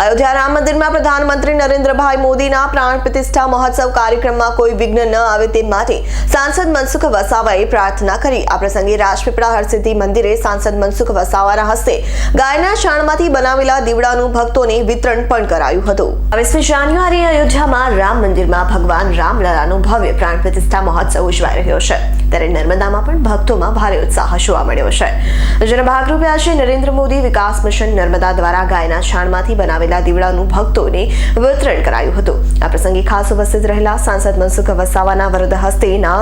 અયોધ્યા રામ મંદિરમાં પ્રધાનમંત્રી નરેન્દ્રભાઈ મોદીના પ્રાણ પ્રતિષ્ઠા મહોત્સવ કાર્યક્રમમાં કોઈ વિઘ્ન ન આવે તે માટે સાંસદ મનસુખ વસાવાએ પ્રાર્થના કરી. આ પ્રસંગે રાજપીપળા હરસિદ્ધિ મંદિરે સાંસદ મનસુખ વસાવાના હસ્તે ગાયના શાણમાંથી બનાવેલા દીવડાનું ભક્તોને વિતરણ પણ કરાયું હતું. વીસમી જાન્યુઆરીએ અયોધ્યામાં રામ મંદિરમાં ભગવાન રામલલાનો ભવ્ય પ્રાણ પ્રતિષ્ઠા મહોત્સવ ઉજવાઈ રહ્યો છે. ત્યારે નર્મદામાં પણ ભક્તોમાં ભારે ઉત્સાહ જોવા મળ્યો છે. જેના ભાગરૂપે આજે નરેન્દ્ર મોદી વિકાસ મિશન નર્મદા દ્વારા ગાયના છાણમાંથી બનાવેલા દીવડાનું ભક્તોને વિતરણ કરાયું હતું. આ પ્રસંગે ખાસ ઉપસ્થિત રહેલા સાંસદ મનસુખ વસાવાના વરદ હસ્તેના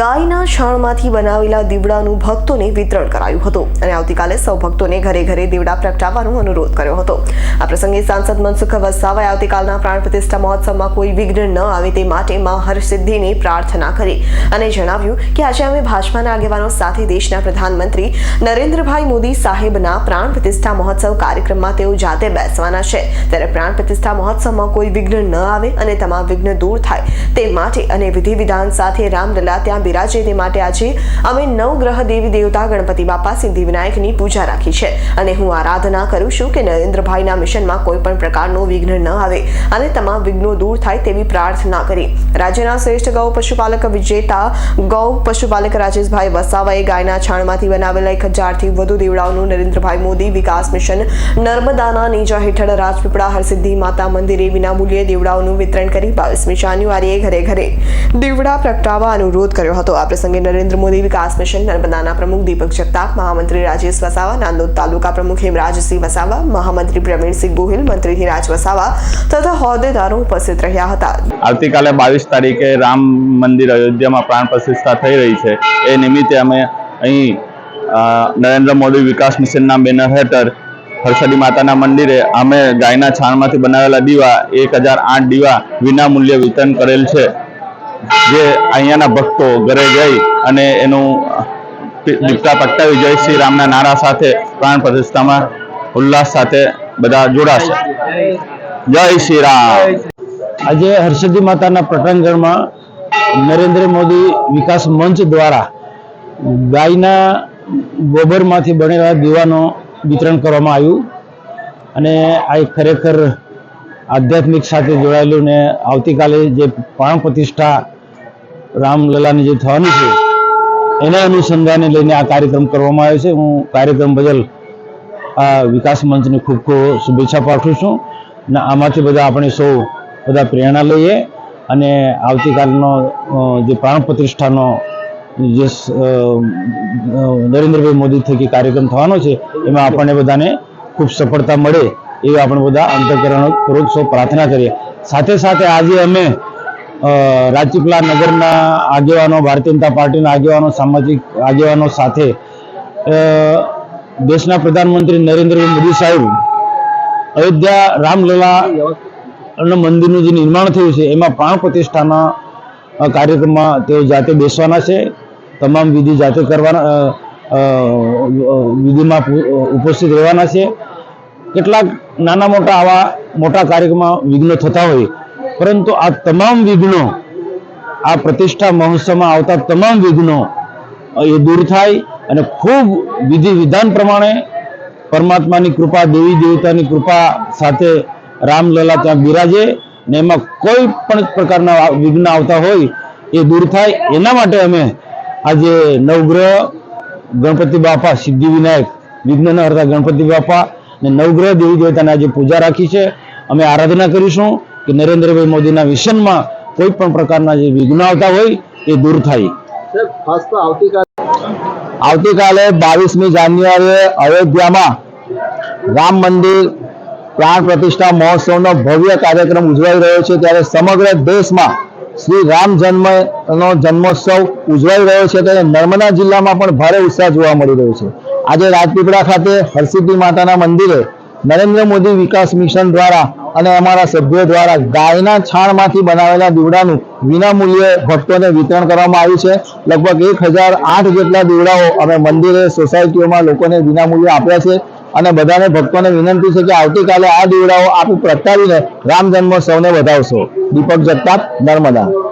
ગાયના છાણમાંથી બનાવેલા દીવડાનું ભક્તોને વિતરણ કરાયું હતું અને આવતીકાલે સૌ ભક્તોને ઘરે ઘરે દીવડા પ્રગટાવવાનો અનુરોધ કર્યો હતો. આ પ્રસંગે સાંસદ મનસુખ વસાવાએ આવતીકાલના પ્રાણ પ્રતિષ્ઠા મહોત્સવમાં કોઈ વિઘ્ન ન આવે તે માટે મા હરસિદ્ધિની પ્રાર્થના કરી અને જણાવ્યું કે આજે અમે ભાજપાના આગેવાનો સાથે દેશના પ્રધાનમંત્રી નરેન્દ્રભાઈ મોદી સાહેબના પ્રાણ પ્રતિષ્ઠા મહોત્સવ કાર્યક્રમમાં તેઓ જાતે બેસવાના છે. ત્યારે પ્રાણ પ્રતિષ્ઠા મહોત્સવમાં કોઈ વિઘ્ન ન આવે અને તમામ વિઘ્ન દૂર થાય. તે માટે અને વિધિ વિધાન સાથે રામલલા ત્યાં બિરાજે તે માટે આજે અમે નવ ગ્રહ દેવી દેવતા ગણપતિ બાપા સિદ્ધિ વિનાયકની પૂજા રાખી છે. અને હું આરાધના કરું છું કે નરેન્દ્રભાઈના મિશનમાં કોઈ પણ પ્રકારનું વિઘ્ન ન આવે અને તમામ વિઘ્નો દૂર થાય તેવી પ્રાર્થના કરી. રાજ્યના શ્રેષ્ઠ ગૌ પશુપાલક વિજેતા ગૌ પશુપાલક રાજેશભાઈ વસાવાએ ગાયના છાણમાંથી બનાવેલા એક હજારથી વધુ દીવડાઓનું નરેન્દ્રભાઈ મોદી વિકાસ મિશન નર્મદાના નીચા હેઠળ રાજપીપળા હરસિદ્ધિ માતા મંદિરે વિનામૂલ્યે દીવડાઓનું વિતરણ કરી બાવીસમી જાન્યુઆરીએ ઘરે ઘરે દીવડા પ્રગટાવવા અનુરોધ કર્યો હતો. આ પ્રસંગે નરેન્દ્ર મોદી વિકાસ મિશન નર્મદાના પ્રમુખ દીપક જગતાપ, મહામંત્રી રાજેશ વસાવા, નાંદોદ તાલુકા પ્રમુખ હેમરાજસિંહ વસાવા, મહામંત્રી પ્રવીણસિંહ ગોહિલ મંત્રી હિરાજ વસાવા તથા હોદ્દેદારો ઉપસ્થિત રહ્યા હતા. આવતીકાલે બાવીસ તારીખે રામ મંદિર અયોધ્યામાં પ્રાણ પ્રતિષ્ઠા થઈ રહી છે. એ નિમિત્તે અમે અહીં નરેન્દ્ર મોદી વિકાસ મિશનના બેનર હેઠળ હર્ષદી માતાના મંદિરે અમે ગાયના છાણમાંથી બનાવેલા દીવા, એક હજાર આઠ દીવા વિના મૂલ્યે વિતરણ કરેલ છે. જે અહીંયાના ભક્તો ઘરે જઈ અને એનું દીપકા પ્રગટાવી જય શ્રી રામના નારા સાથે, પ્રાણ પ્રતિષ્ઠામાં ઉલ્લાસ સાથે બધા જોડાશે. જય શ્રી રામ. આજે હર્ષદી માતાના પ્રટાંગણમાં નરેન્દ્ર મોદી વિકાસ મંચ દ્વારા ગાયના ગોબરમાંથી બનેલા દીવાનો વિતરણ કરવામાં આવ્યું. અને આ એક ખરેખર આધ્યાત્મિક સાથે જોડાયેલું ને આવતીકાલે જે પ્રાણ પ્રતિષ્ઠા રામલલાની જે થવાની છે, એના અનુસંધાને લઈને આ કાર્યક્રમ કરવામાં આવ્યો છે. હું કાર્યક્રમ બદલ આ વિકાસ મંચને ખૂબ ખૂબ શુભેચ્છા પાઠવું છું અને આમાંથી બધા આપણે સૌ બધા પ્રેરણા લઈએ અને આવતીકાલનો જે પ્રાણ પ્રતિષ્ઠાનો જે નરેન્દ્રભાઈ મોદી થકી કાર્યક્રમ થવાનો છે, એમાં આપણને બધાને ખૂબ સફળતા મળે એવી આપણે બધા અંતકરણપૂર્વક સૌ પ્રાર્થના કરીએ. સાથે સાથે આજે અમે રાજપીપલા નગરના આગેવાનો, ભારતીય જનતા પાર્ટીના આગેવાનો, સામાજિક આગેવાનો સાથે દેશના પ્રધાનમંત્રી નરેન્દ્રભાઈ મોદી સાહેબ, અયોધ્યા રામલલા મંદિરનું જે નિર્માણ થયું છે, એમાં પ્રાણ પ્રતિષ્ઠાના કાર્યક્રમમાં તેઓ જાતે બેસવાના છે. તમામ વિધિ જાતે કરવાના વિધિમાં ઉપસ્થિત રહેવાના છે. કેટલાક નાના મોટા આવા મોટા કાર્યક્રમમાં વિઘ્નો થતા હોય, પરંતુ આ તમામ વિઘ્નો, આ પ્રતિષ્ઠા મહોત્સવમાં આવતા તમામ વિઘ્નો એ દૂર થાય અને ખૂબ વિધિ વિધાન પ્રમાણે પરમાત્માની કૃપા, દેવી દેવતાની કૃપા સાથે રામલલા ત્યાં બિરાજે ને એમાં કોઈ પણ પ્રકારના વિઘ્ન આવતા હોય, એ દૂર થાય. એના માટે અમે આજે નવગ્રહ ગણપતિ બાપા સિદ્ધિ વિનાયક વિઘ્ન ગણપતિ બાપા અને નવગ્રહ દેવી દેવતાને આજે પૂજા રાખી છે. અમે આરાધના કરીશું કે નરેન્દ્રભાઈ મોદીના મિશનમાં કોઈ પણ પ્રકારના જે વિઘ્ન આવતા હોય એ દૂર થાય. આવતીકાલે બાવીસમી જાન્યુઆરીએ અયોધ્યામાં રામ મંદિર પ્રાણ પ્રતિષ્ઠા મહોત્સવનો ભવ્ય કાર્યક્રમ ઉજવાઈ રહ્યો છે. ત્યારે સમગ્ર દેશમાં શ્રી રામ જન્મનો જન્મોત્સવ ઉજવાઈ રહ્યો છે ત્યારે નર્મદા જિલ્લામાં પણ ભારે ઉત્સાહ જોવા મળી રહ્યો છે. આજે રાજપીપળા ખાતે હરસિદ્ધિ માતાના મંદિરે નરેન્દ્ર મોદી વિકાસ મિશન દ્વારા અને અમારા સભ્યો દ્વારા ગાયના છાણમાંથી બનાવેલા દીવડાનું વિનામૂલ્યે ભક્તોને વિતરણ કરવામાં આવ્યું છે. લગભગ એક હજાર આઠ જેટલા દીવડાઓ અમે મંદિરે, સોસાયટીઓમાં લોકોને વિનામૂલ્યે આપ્યા છે અને બધાને ભક્તોને વિનંતી છે કે આવતીકાલે આ દીવડાઓ આપ પ્રગટાવીને રામ જન્મોત્સવને વધાવશો. દીપક જગતાપ, નર્મદા.